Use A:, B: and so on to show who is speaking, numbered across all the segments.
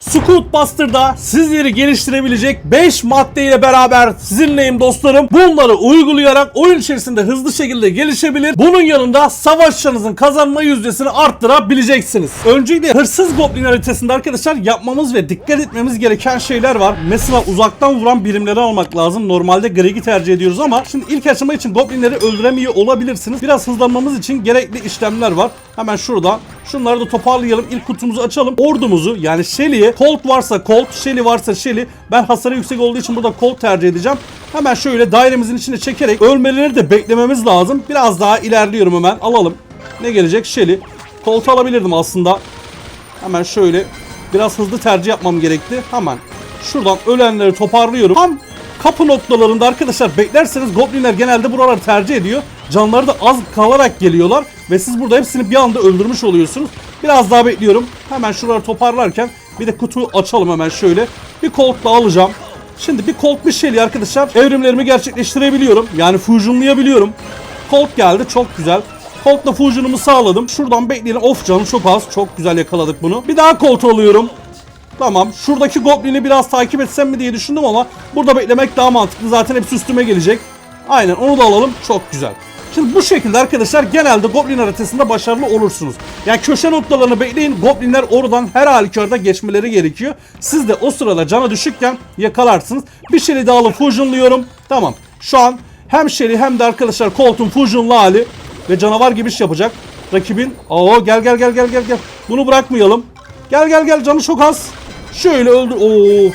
A: Scoot Buster'da sizleri geliştirebilecek 5 maddeyle beraber sizinleyim dostlarım. Bunları uygulayarak oyun içerisinde hızlı şekilde gelişebilir. Bunun yanında savaşçınızın kazanma yüzdesini arttırabileceksiniz. Öncelikle hırsız goblin haritasında arkadaşlar yapmamız ve dikkat etmemiz gereken şeyler var. Mesela uzaktan vuran birimleri almak lazım. Normalde Greg'i tercih ediyoruz ama şimdi ilk aşama için goblinleri öldüremiyor olabilirsiniz. Biraz hızlanmamız için gerekli işlemler var. Hemen şurada Şunları da toparlayalım. İlk kutumuzu açalım. Ordumuzu yani Shelly'ye Colt varsa Colt, Shelly varsa Shelly. Ben hasarı yüksek olduğu için burada Colt tercih edeceğim. Hemen şöyle dairemizin içine çekerek ölmeleri de beklememiz lazım. Biraz daha ilerliyorum hemen. Alalım. Ne gelecek? Shelly. Colt alabilirdim aslında. Hemen şöyle biraz hızlı tercih yapmam gerekti. Hemen şuradan ölenleri toparlıyorum. Tam kapı noktalarında arkadaşlar beklerseniz goblinler genelde buraları tercih ediyor. Canları da az kalarak geliyorlar ve siz burada hepsini bir anda öldürmüş oluyorsunuz. Biraz daha bekliyorum. Hemen şuraları toparlarken bir de kutuyu açalım hemen şöyle. Bir Colt da alacağım. Şimdi bir Colt bir şeyli arkadaşlar evrimlerimi gerçekleştirebiliyorum. Yani fusionlayabiliyorum. Colt geldi çok güzel. Colt'la fusionumu sağladım. Şuradan bekleyelim. Of canı çok az. Çok güzel yakaladık bunu. Bir daha Colt alıyorum. Tamam. Şuradaki Goblin'i biraz takip etsem mi diye düşündüm ama burada beklemek daha mantıklı. Zaten hepsi üstüme gelecek. Aynen onu da alalım. Çok güzel. Şimdi bu şekilde arkadaşlar genelde Goblin haritasında başarılı olursunuz. Yani köşe noktalarını bekleyin. Goblinler oradan her halükarda geçmeleri gerekiyor. Siz de o sırada cana düşükken yakalarsınız. Bir şeyi daha alıp fusionluyorum. Tamam. Şu an hem Shelly hem de arkadaşlar Colt'un fusionlu hali ve canavar gibi iş yapacak. Rakibin. Oo gel gel gel gel gel gel. Bunu bırakmayalım. Gel gel gel canı çok az. Şöyle öldü. Oo.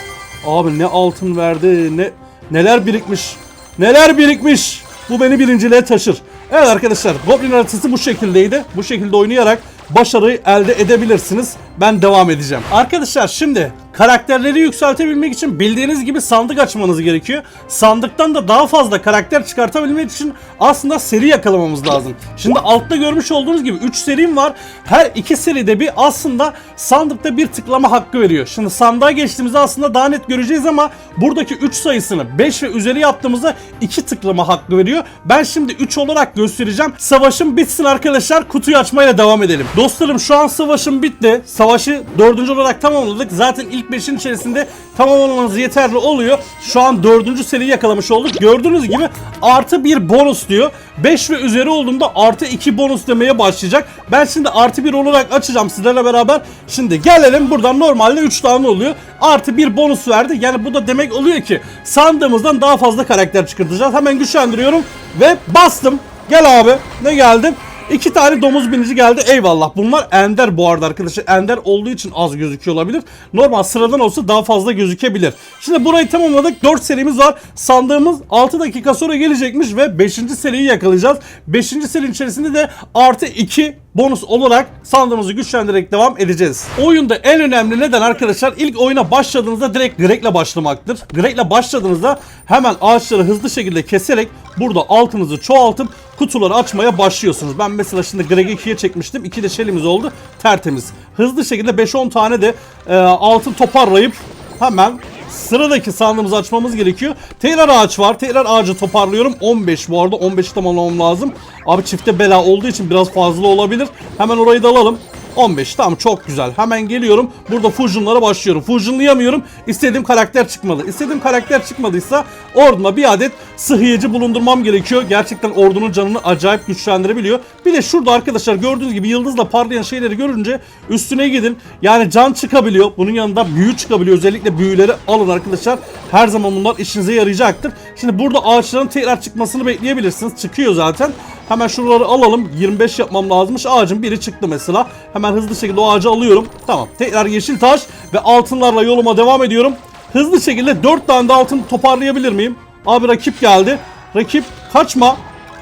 A: Abi ne altın verdi ne neler birikmiş. Neler birikmiş. Bu beni birinciliğe taşır. Evet arkadaşlar Goblin haritası bu şekildeydi. Bu şekilde oynayarak başarıyı elde edebilirsiniz. Ben devam edeceğim. Arkadaşlar şimdi karakterleri yükseltebilmek için bildiğiniz gibi sandık açmanız gerekiyor. Sandıktan da daha fazla karakter çıkartabilmek için aslında seri yakalamamız lazım. Şimdi altta görmüş olduğunuz gibi 3 serim var. Her iki seride bir aslında sandıkta bir tıklama hakkı veriyor. Şimdi sandığa geçtiğimizde aslında daha net göreceğiz ama buradaki 3 sayısını 5 ve üzeri yaptığımızda 2 tıklama hakkı veriyor. Ben şimdi 3 olarak göstereceğim. Savaşım bitsin arkadaşlar. Kutuyu açmayla devam edelim. Dostlarım şu an savaşım bitti. Savaşı 4. olarak tamamladık. Zaten ilk 5'in içerisinde tamamlamanız yeterli oluyor. Şu an 4. seriyi yakalamış olduk. Gördüğünüz gibi artı bir bonus diyor. 5 ve üzeri olduğunda artı 2 bonus demeye başlayacak. Ben şimdi artı 1 olarak açacağım sizlerle beraber. Şimdi gelelim buradan normalde 3 tane oluyor. Artı bir bonus verdi. Yani bu da demek oluyor ki sandığımızdan daha fazla karakter çıkartacağız. Hemen güçlendiriyorum ve bastım. Gel abi. Ne geldi? İki tane domuz binici geldi. Eyvallah. Bunlar ender bu arada arkadaşlar. Ender olduğu için az gözüküyor olabilir. Normal sıradan olsa daha fazla gözükebilir. Şimdi burayı tamamladık. 4 serimiz var. Sandığımız 6 dakika sonra gelecekmiş ve 5. seriyi yakalayacağız. 5. serinin içerisinde de artı 2 bonus olarak sandığımızı güçlendirerek devam edeceğiz. Oyunda en önemli neden arkadaşlar ilk oyuna başladığınızda direkt Greg'le başlamaktır. Greg'le başladığınızda hemen ağaçları hızlı şekilde keserek burada altınızı çoğaltıp kutuları açmaya başlıyorsunuz. Ben mesela şimdi Greg'i 2'ye çekmiştim. 2 de Shelly'miz oldu. Tertemiz. Hızlı şekilde 5-10 tane de e, altın toparlayıp hemen sıradaki sandığımızı açmamız gerekiyor. Tekrar ağaç var. Tekrar ağacı toparlıyorum. 15 bu arada. 15'i tamamlamam lazım. Abi çifte bela olduğu için biraz fazla olabilir. Hemen orayı da alalım. 15 tamam çok güzel. Hemen geliyorum. Burada fusionlara başlıyorum. Fusionlayamıyorum. İstediğim karakter çıkmadı. İstediğim karakter çıkmadıysa orduma bir adet sıhhiyeci bulundurmam gerekiyor. Gerçekten ordunun canını acayip güçlendirebiliyor. Bir de şurada arkadaşlar gördüğünüz gibi yıldızla parlayan şeyleri görünce üstüne gidin. Yani can çıkabiliyor. Bunun yanında büyü çıkabiliyor. Özellikle büyüleri alın arkadaşlar. Her zaman bunlar işinize yarayacaktır. Şimdi burada ağaçların tekrar çıkmasını bekleyebilirsiniz. Çıkıyor zaten. Hemen şuraları alalım. 25 yapmam lazımmış. Ağacın biri çıktı mesela. Hemen hızlı şekilde o ağacı alıyorum. Tamam. Tekrar yeşil taş ve altınlarla yoluma devam ediyorum. Hızlı şekilde 4 tane de altın toparlayabilir miyim? Abi rakip geldi. Rakip kaçma.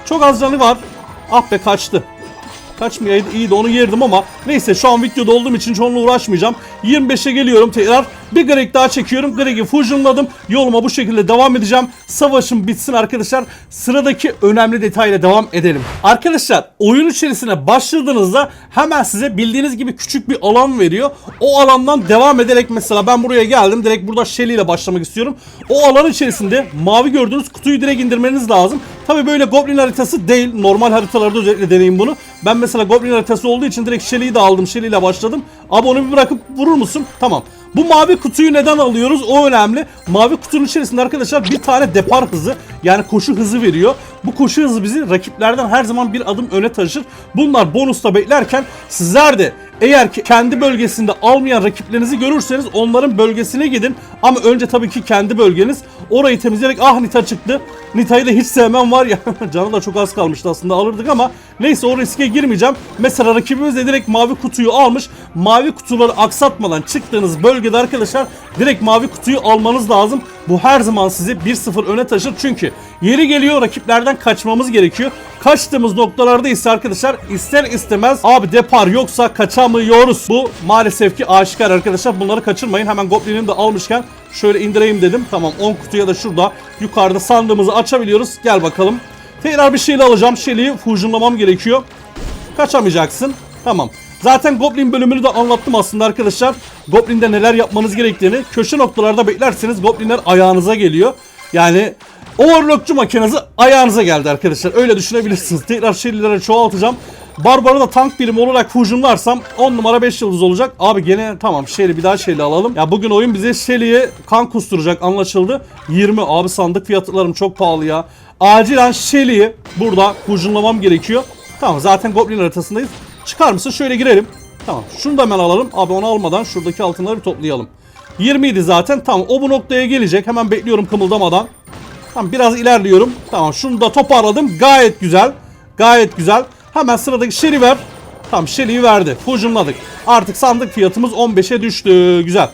A: Çok az canı var. Ah be kaçtı. Kaçmayaydı iyi de onu yerdim ama neyse şu an videoda olduğum için onunla uğraşmayacağım. 25'e geliyorum tekrar. Bir Greg daha çekiyorum. Greg'i fusionladım. Yoluma bu şekilde devam edeceğim. Savaşım bitsin arkadaşlar. Sıradaki önemli detayla devam edelim. Arkadaşlar oyun içerisine başladığınızda hemen size bildiğiniz gibi küçük bir alan veriyor. O alandan devam ederek mesela ben buraya geldim. Direkt burada Shelly ile başlamak istiyorum. O alan içerisinde mavi gördüğünüz kutuyu direkt indirmeniz lazım. Tabi böyle Goblin haritası değil. Normal haritalarda özellikle deneyin bunu. Ben mesela Goblin haritası olduğu için direkt Shelly'yi de aldım. Shelly ile başladım. Abi onu bir bırakıp vurur musun? Tamam. Bu mavi kutuyu neden alıyoruz? O önemli. Mavi kutunun içerisinde arkadaşlar bir tane depar hızı yani koşu hızı veriyor. Bu koşu hızı bizi rakiplerden her zaman bir adım öne taşır. Bunlar bonusta beklerken sizler de eğer ki kendi bölgesinde almayan rakiplerinizi görürseniz onların bölgesine gidin. Ama önce tabii ki kendi bölgeniz. Orayı temizleyerek ah Nita çıktı. Nita'yı da hiç sevmem var ya. Canı da çok az kalmıştı aslında alırdık ama neyse o riske girmeyeceğim. Mesela rakibimiz de direkt mavi kutuyu almış. Mavi kutuları aksatmadan çıktığınız bölgede arkadaşlar direkt mavi kutuyu almanız lazım. Bu her zaman sizi 1-0 öne taşır çünkü yeri geliyor rakiplerden kaçmamız gerekiyor. Kaçtığımız noktalarda ise arkadaşlar ister istemez abi depar yoksa kaçamıyoruz. Bu maalesef ki aşikar arkadaşlar bunları kaçırmayın. Hemen Goblin'imi de almışken şöyle indireyim dedim. Tamam 10 kutuya da şurada yukarıda sandığımızı açabiliyoruz. Gel bakalım. Tekrar bir şeyle alacağım. Shelly'i fusionlamam gerekiyor. Kaçamayacaksın. Tamam. Zaten Goblin bölümünü de anlattım aslında arkadaşlar. Goblin'de neler yapmanız gerektiğini. Köşe noktalarda beklerseniz Goblinler ayağınıza geliyor. Yani Overlockçu makinesi ayağınıza geldi arkadaşlar. Öyle düşünebilirsiniz. Tekrar Shelly'lere çoğaltacağım. Barbar'ı da tank birimi olarak fusionlarsam 10 numara 5 yıldız olacak. Abi gene tamam Shelly bir daha Shelly alalım. Ya bugün oyun bize Shelly'ye kan kusturacak anlaşıldı. 20 abi sandık fiyatlarım çok pahalı ya. Acilen Shelly'yi burada fusionlamam gerekiyor. Tamam zaten Goblin haritasındayız. Çıkar mısın? Şöyle girelim. Tamam. Şunu da hemen alalım. Abi onu almadan şuradaki altınları bir toplayalım. 20 idi zaten. Tamam. O bu noktaya gelecek. Hemen bekliyorum kımıldamadan. Tamam biraz ilerliyorum. Tamam şunu da toparladım. Gayet güzel. Gayet güzel. Hemen sıradaki Shelly ver. Tamam Shelly'yi verdi. Fusionladık. Artık sandık fiyatımız 15'e düştü. Güzel.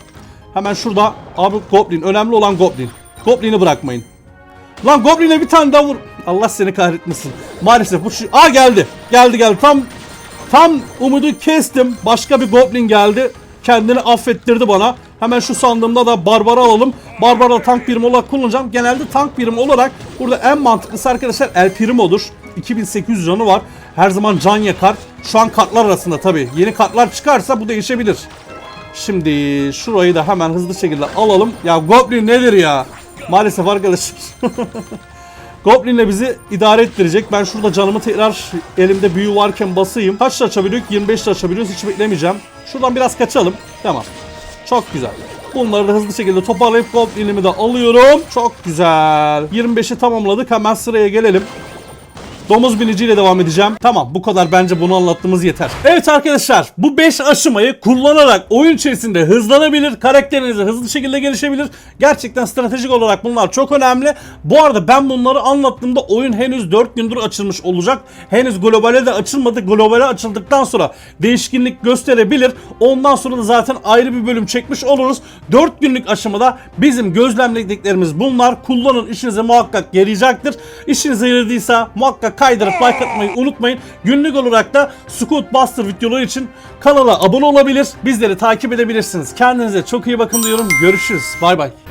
A: Hemen şurada abi Goblin. Önemli olan Goblin. Goblin'i bırakmayın. Lan Goblin'e bir tane daha vur. Allah seni kahretmesin. Maalesef bu şu... Aa geldi. Geldi geldi. Tam tam umudu kestim. Başka bir Goblin geldi. Kendini affettirdi bana. Hemen şu sandığımda da Barbara alalım. Barbara tank birimi olarak kullanacağım. Genelde tank birimi olarak burada en mantıklısı arkadaşlar El Primo'dur. 2800 canı var. Her zaman can yakar. Şu an kartlar arasında tabi. Yeni kartlar çıkarsa bu değişebilir. Şimdi şurayı da hemen hızlı şekilde alalım. Ya Goblin nedir ya? Maalesef arkadaşlar. Goblin'le bizi idare ettirecek. Ben şurada canımı tekrar elimde büyü varken basayım. Kaçla açabiliyoruz? 25 açabiliyoruz. Hiç beklemeyeceğim. Şuradan biraz kaçalım. Tamam. Çok güzel. Bunları da hızlı şekilde toparlayıp Goblin'imi de alıyorum. Çok güzel. 25'i tamamladık. Hemen sıraya gelelim. Domuz biniciyle devam edeceğim. Tamam bu kadar bence bunu anlattığımız yeter. Evet arkadaşlar bu 5 aşamayı kullanarak oyun içerisinde hızlanabilir. Karakteriniz de hızlı şekilde gelişebilir. Gerçekten stratejik olarak bunlar çok önemli. Bu arada ben bunları anlattığımda oyun henüz 4 gündür açılmış olacak. Henüz globale de açılmadı. Globale açıldıktan sonra değişkinlik gösterebilir. Ondan sonra da zaten ayrı bir bölüm çekmiş oluruz. 4 günlük aşamada bizim gözlemlediklerimiz bunlar. Kullanın işinize muhakkak yarayacaktır. İşinize yaradıysa muhakkak kaydırıp like atmayı unutmayın. Günlük olarak da Scoot Buster videoları için kanala abone olabilir. Bizleri takip edebilirsiniz. Kendinize çok iyi bakın diyorum. Görüşürüz. Bay bay.